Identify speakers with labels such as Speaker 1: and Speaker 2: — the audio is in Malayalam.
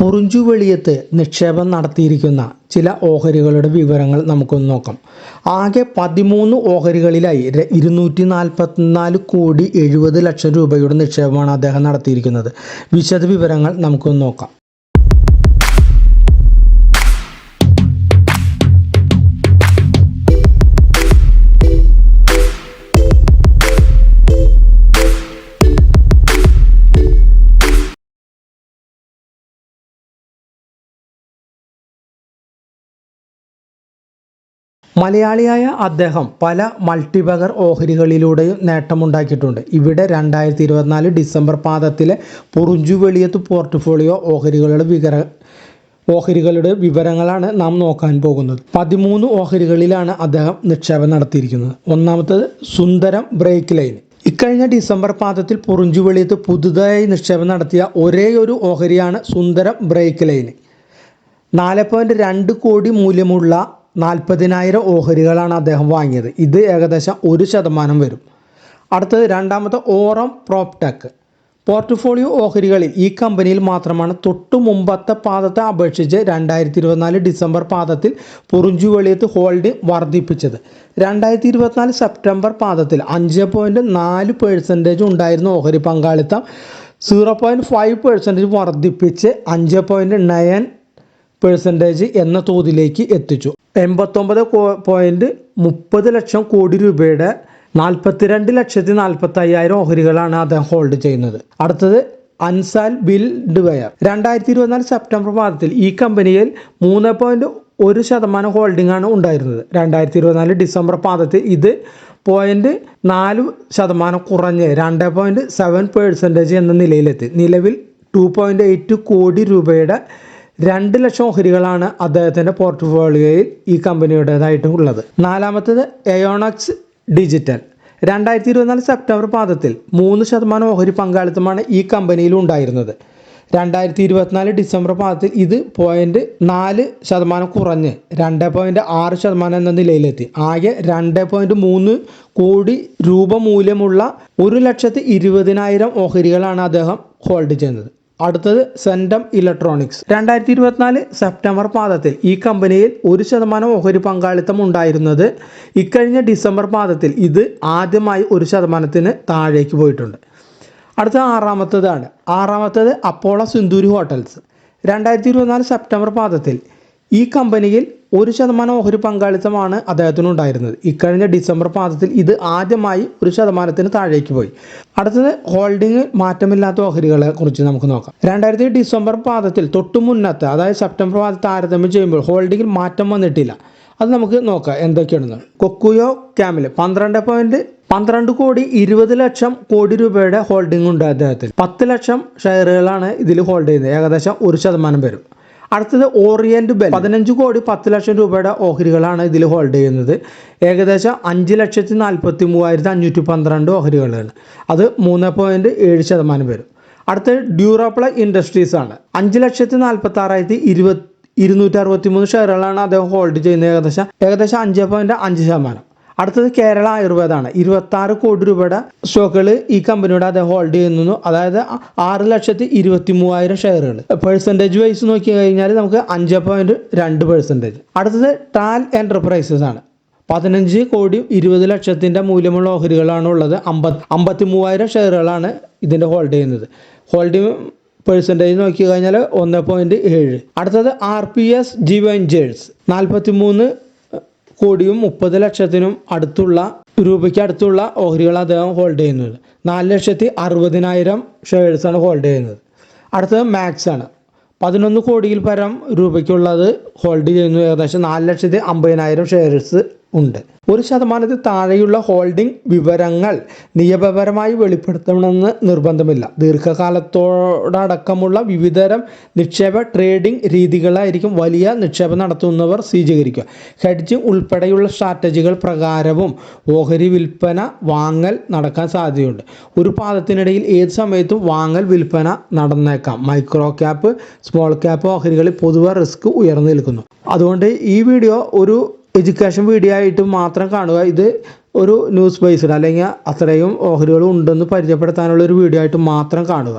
Speaker 1: പുറിഞ്ചുവെളിയത്ത് നിക്ഷേപം നടത്തിയിരിക്കുന്ന ചില ഓഹരികളുടെ വിവരങ്ങൾ നമുക്കൊന്ന് നോക്കാം. ആകെ പതിമൂന്ന് ഓഹരികളിലായി ഇരുന്നൂറ്റി നാൽപ്പത്തിനാല് കോടി എഴുപത് ലക്ഷം രൂപയുടെ നിക്ഷേപമാണ് അദ്ദേഹം നടത്തിയിരിക്കുന്നത്. വിശദ വിവരങ്ങൾ നമുക്കൊന്ന് നോക്കാം. മലയാളിയായ അദ്ദേഹം പല മൾട്ടിബഗർ ഓഹരികളിലൂടെയും നേട്ടമുണ്ടാക്കിയിട്ടുണ്ട്. ഇവിടെ രണ്ടായിരത്തി ഇരുപത്തിനാല് ഡിസംബർ പാദത്തിലെ പുറിഞ്ചുവെളിയത്ത് പോർട്ട്ഫോളിയോ ഓഹരികളുടെ വിവര ഓഹരികളുടെ വിവരങ്ങളാണ് നാം നോക്കാൻ പോകുന്നത്. പതിമൂന്ന് ഓഹരികളിലാണ് അദ്ദേഹം നിക്ഷേപം നടത്തിയിരിക്കുന്നത്. ഒന്നാമത്തത് സുന്ദരം ബ്രേക്ക് ലൈൻ. ഇക്കഴിഞ്ഞ ഡിസംബർ പാദത്തിൽ പുറിഞ്ചുവെളിയത്ത് പുതുതായി നിക്ഷേപം നടത്തിയ ഒരേ ഒരു ഓഹരിയാണ് സുന്ദരം ബ്രേക്ക് ലൈൻ. നാല് പോയിന്റ് രണ്ട് കോടി മൂല്യമുള്ള നാൽപ്പതിനായിരം ഓഹരികളാണ് അദ്ദേഹം വാങ്ങിയത്. ഇത് ഏകദേശം ഒരു ശതമാനം വരും. അടുത്തത് രണ്ടാമത്തെ ഓറം പ്രോപ്ടെക്. പോർട്ട്ഫോളിയോ ഓഹരികളിൽ ഈ കമ്പനിയിൽ മാത്രമാണ് തൊട്ടു മുമ്പത്തെ പാദത്തെ അപേക്ഷിച്ച് രണ്ടായിരത്തി ഇരുപത്തിനാല് ഡിസംബർ പാദത്തിൽ പുറിഞ്ചുവെളിയത്ത് ഹോൾഡിംഗ് വർദ്ധിപ്പിച്ചത്. രണ്ടായിരത്തി ഇരുപത്തിനാല് സെപ്റ്റംബർ പാദത്തിൽ അഞ്ച് പോയിന്റ് നാല് പേഴ്സന്റേജ് ഉണ്ടായിരുന്ന ഓഹരി പങ്കാളിത്തം സീറോ പോയിന്റ് ഫൈവ് പേഴ്സന്റേജ് വർദ്ധിപ്പിച്ച് അഞ്ച് പോയിന്റ് നയൻ പേഴ്സന്റേജ് എന്ന തോതിലേക്ക് എത്തിച്ചു. എൺപത്തൊമ്പത് പോയിന്റ് മുപ്പത് ലക്ഷം കോടി രൂപയുടെ നാൽപ്പത്തിരണ്ട് ലക്ഷത്തി നാൽപ്പത്തി അയ്യായിരം ഓഹരികളാണ് അദ്ദേഹം ഹോൾഡ് ചെയ്യുന്നത്. അടുത്തത് അൻസാൽ ബിൽഡ് വെയർ രണ്ടായിരത്തി ഇരുപത്തിനാല് സെപ്റ്റംബർ മാസത്തിൽ ഈ കമ്പനിയിൽ മൂന്ന് പോയിന്റ് ഒരു ശതമാനം ഹോൾഡിംഗ് ആണ് ഉണ്ടായിരുന്നത്. രണ്ടായിരത്തി ഇരുപത്തിനാല് ഡിസംബർ പാദത്തിൽ ഇത് പോയിന്റ് നാല് ശതമാനം കുറഞ്ഞ് രണ്ട് പോയിന്റ് സെവൻ പേഴ്സന്റേജ് എന്ന നിലയിലെത്തി. നിലവിൽ ടു പോയിന്റ് എയ്റ്റ് കോടി രൂപയുടെ രണ്ട് ലക്ഷം ഓഹരികളാണ് അദ്ദേഹത്തിന്റെ പോർട്ട്ഫോളിയോയിൽ ഈ കമ്പനിയുടേതായിട്ട് ഉള്ളത്. നാലാമത്തത് എയോണക്സ് ഡിജിറ്റൽ രണ്ടായിരത്തി ഇരുപത്തിനാല് സെപ്റ്റംബർ പാദത്തിൽ മൂന്ന് ശതമാനം ഓഹരി പങ്കാളിത്തമാണ് ഈ കമ്പനിയിൽ ഉണ്ടായിരുന്നത്. രണ്ടായിരത്തി ഇരുപത്തിനാല് ഡിസംബർ പാദത്തിൽ ഇത് പോയിന്റ് നാല് ശതമാനം കുറഞ്ഞ് രണ്ട് പോയിന്റ് ആറ് ശതമാനം എന്ന നിലയിലെത്തി. ആകെ രണ്ട് പോയിന്റ് മൂന്ന് കോടി രൂപ മൂല്യമുള്ള ഒരു ലക്ഷത്തി ഇരുപതിനായിരം ഓഹരികളാണ് അദ്ദേഹം ഹോൾഡ് ചെയ്യുന്നത് അടുത്തത് സെന്റം ഇലക്ട്രോണിക്സ്. രണ്ടായിരത്തി ഇരുപത്തിനാല് സെപ്റ്റംബർ പാദത്തിൽ ഈ കമ്പനിയിൽ ഒരു ശതമാനം ഓഹരി പങ്കാളിത്തം ഉണ്ടായിരുന്നത് ഇക്കഴിഞ്ഞ ഡിസംബർ പാദത്തിൽ ഇത് ആദ്യമായി ഒരു ശതമാനത്തിന് താഴേക്ക് പോയിട്ടുണ്ട്. അടുത്ത ആറാമത്തതാണ്. ആറാമത്തത് അപ്പോളോ സിന്ദൂരി ഹോട്ടൽസ്. രണ്ടായിരത്തി ഇരുപത്തിനാല് സെപ്റ്റംബർ പാദത്തിൽ ഈ കമ്പനിയിൽ ഒരു ശതമാനം ഓഹരി പങ്കാളിത്തമാണ് അദ്ദേഹത്തിന് ഉണ്ടായിരുന്നത്. ഇക്കഴിഞ്ഞ ഡിസംബർ പാദത്തിൽ ഇത് ആദ്യമായി ഒരു ശതമാനത്തിന് താഴേക്ക് പോയി. അടുത്തത് ഹോൾഡിംഗ് മാറ്റമില്ലാത്ത ഓഹരികളെ കുറിച്ച് നമുക്ക് നോക്കാം. രണ്ടായിരത്തി ഡിസംബർ പാദത്തിൽ തൊട്ടു മുന്നത്തെ അതായത് സെപ്റ്റംബർ പാദത്തിൽ താരതമ്യം ചെയ്യുമ്പോൾ ഹോൾഡിംഗിൽ മാറ്റം വന്നിട്ടില്ല. അത് നമുക്ക് നോക്കാം എന്തൊക്കെയാണെന്ന്. കൊക്കുയോ ക്യാമിൽ പന്ത്രണ്ട് പോയിന്റ് പന്ത്രണ്ട് കോടി ഇരുപത് ലക്ഷം കോടി രൂപയുടെ ഹോൾഡിംഗ് ഉണ്ട് അദ്ദേഹത്തിന്. പത്ത് ലക്ഷം ഷെയറുകളാണ് ഇതിൽ ഹോൾഡ് ചെയ്യുന്നത്. ഏകദേശം ഒരു ശതമാനം വരും. അടുത്തത് ഓറിയന്റ് ബെൽ. പതിനഞ്ച് കോടി പത്ത് ലക്ഷം രൂപയുടെ ഓഹരികളാണ് ഇതിൽ ഹോൾഡ് ചെയ്യുന്നത്. ഏകദേശം അഞ്ച് ലക്ഷത്തി നാൽപ്പത്തി മൂവായിരത്തി അഞ്ഞൂറ്റി പന്ത്രണ്ട് ഓഹരികളാണ്. അത് മൂന്ന് പോയിന്റ് ഏഴ് ശതമാനം വരും. അടുത്തത് ഡ്യൂറോപ്ല ഇൻഡസ്ട്രീസ് ആണ്. അഞ്ച് ലക്ഷത്തി നാൽപ്പത്തി ആറായിരത്തി ഇരുപത്തി ഇരുന്നൂറ്റി അറുപത്തി മൂന്ന് ഷെയറുകളാണ് അദ്ദേഹം ഹോൾഡ് ചെയ്യുന്നത്. ഏകദേശം ഏകദേശം അഞ്ച് പോയിന്റ് അഞ്ച് ശതമാനം. അടുത്തത് കേരള ആയുർവേദമാണ് ഇരുപത്തി ആറ് കോടി രൂപയുടെ സ്റ്റോക്കുകൾ ഈ കമ്പനിയുടെ അത് ഹോൾഡ് ചെയ്യുന്നു അതായത് ആറ് ലക്ഷത്തി ഇരുപത്തി മൂവായിരം ഷെയറുകൾ പെർസെന്റേജ് വൈസ് നോക്കി കഴിഞ്ഞാൽ നമുക്ക് അഞ്ച് പോയിന്റ് രണ്ട് പെർസെന്റേജ് അടുത്തത് ടാൽ എന്റർപ്രൈസസ് ആണ്. പതിനഞ്ച് കോടി ഇരുപത് ലക്ഷത്തിന്റെ മൂല്യമുള്ള ഓഹരികളാണ് ഉള്ളത്. അമ്പത് അമ്പത്തി മൂവായിരം ഷെയറുകളാണ് ഇതിന്റെ ഹോൾഡ് ചെയ്യുന്നത്. ഹോൾഡിംഗ് പെർസെന്റേജ് നോക്കി കഴിഞ്ഞാൽ ഒന്ന് പോയിന്റ് ഏഴ്. അടുത്തത് R P S G ventures നാൽപ്പത്തി മൂന്ന് കോടിയും മുപ്പത് ലക്ഷത്തിനും അടുത്തുള്ള രൂപയ്ക്ക് അടുത്തുള്ള ഓഹരികൾ അദ്ദേഹം ഹോൾഡ് ചെയ്യുന്നത്. നാല് ലക്ഷത്തി അറുപതിനായിരം ഷെയർസാണ് ഹോൾഡ് ചെയ്യുന്നത്. അടുത്തത് മാക്സ് ആണ്. പതിനൊന്ന് കോടിയിൽ പരം രൂപയ്ക്കുള്ളത് ഹോൾഡ് ചെയ്യുന്നു. ഏകദേശം നാല് ലക്ഷത്തി അമ്പതിനായിരം ഷെയർസ് ഉണ്ട്. ഒരു ശതമാനത്തിൽ താഴെയുള്ള ഹോൾഡിംഗ് വിവരങ്ങൾ നിയമപരമായി വെളിപ്പെടുത്തണമെന്ന് നിർബന്ധമില്ല. ദീർഘകാലത്തോടക്കമുള്ള വിവിധതരം നിക്ഷേപ ട്രേഡിംഗ് രീതികളായിരിക്കും വലിയ നിക്ഷേപം നടത്തുന്നവർ സ്വീകരിക്കുക. ഹെഡ്ജിംഗ് ഉൾപ്പെടെയുള്ള സ്ട്രാറ്റജികൾ പ്രകാരവും ഓഹരി വിൽപ്പന വാങ്ങൽ നടക്കാൻ സാധ്യതയുണ്ട്. ഒരു പാദത്തിനിടയിൽ ഏത് സമയത്തും വാങ്ങൽ വിൽപ്പന നടന്നേക്കാം. മൈക്രോ ക്യാപ്പ് സ്മോൾ ക്യാപ്പ് ഓഹരികളിൽ പൊതുവെ റിസ്ക് ഉയർന്നു നിൽക്കുന്നു. അതുകൊണ്ട് ഈ വീഡിയോ ഒരു എഡ്യൂക്കേഷൻ വീഡിയോ ആയിട്ട് മാത്രം കാണുക. ഇത് ഒരു ന്യൂസ് ബേസ്ഡ് അല്ലെങ്കിൽ അത്രയും ഓഹരികൾ ഉണ്ടെന്ന് പരിചയപ്പെടുത്താനുള്ള ഒരു വീഡിയോ ആയിട്ട് മാത്രം കാണുക.